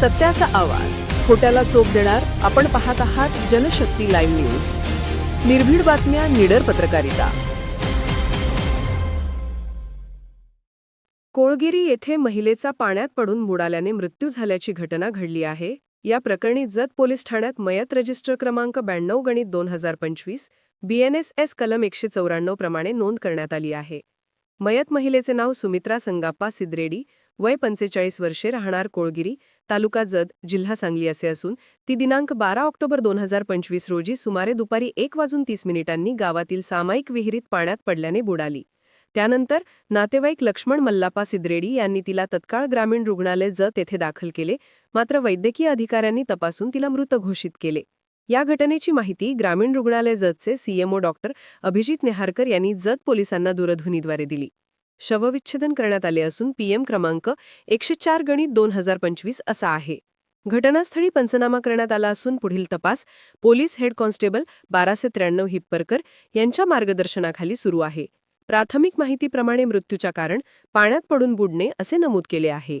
सत्याचा आवाज. खोट्याला चोप देणार आपण पाहत आहात जनशक्ती लाईव्ह न्यूज. निर्भीड बातम्या निडर पत्रकारिता. कोळगिरी येथे महिलेचा पाण्यात पडून बुडाल्याने मृत्यू झाल्याची घटना घडली आहे. या प्रकरणी जत पोलीस ठाण्यात मयत रजिस्टर क्रमांक ब्याण्णव गणित दोन हजार पंचवीस बीएनएसएस कलम एकशे चौऱ्याण्णव प्रमाणे नोंद करण्यात आली आहे. मयत महिलेचे नाव सुमित्रा संगाप्पा सिद्रेडी वय पंचेचाळीस वर्षे राहणार कोळगिरी तालुका जत जिल्हा सांगली असे असून ती दिनांक बारा ऑक्टोबर दोन हजार पंचवीस रोजी सुमारे दुपारी एक वाजून तीस मिनिटांनी गावातील सामायिक विहिरीत पाण्यात पडल्याने बुडाली. त्यानंतर नातेवाईक लक्ष्मण मल्लापा सिद्रेडी यांनी तिला तत्काळ ग्रामीण रुग्णालय जत येथे दाखल केले मात्र वैद्यकीय अधिकाऱ्यांनी तपासून तिला मृत घोषित केले. या घटनेची माहिती ग्रामीण रुग्णालय जतचे सीएमओ डॉक्टर अभिजित नेहारकर यांनी जत पोलिसांना दूरध्वनीद्वारे दिली. शवविच्छेदन करण्यात आले असून पीएम क्रमांक एकशे चार गणित दोन हजार पंचवीस असा आहे. घटनास्थळी पंचनामा करण्यात आला असून पुढील तपास पोलीस हेड कॉन्स्टेबल बाराशे त्र्याण्णव हिप्परकर यांच्या मार्गदर्शनाखाली सुरू आहे. प्राथमिक माहितीप्रमाणे मृत्यूच्या कारण पाण्यात पडून बुडणे असे नमूद केले आहे.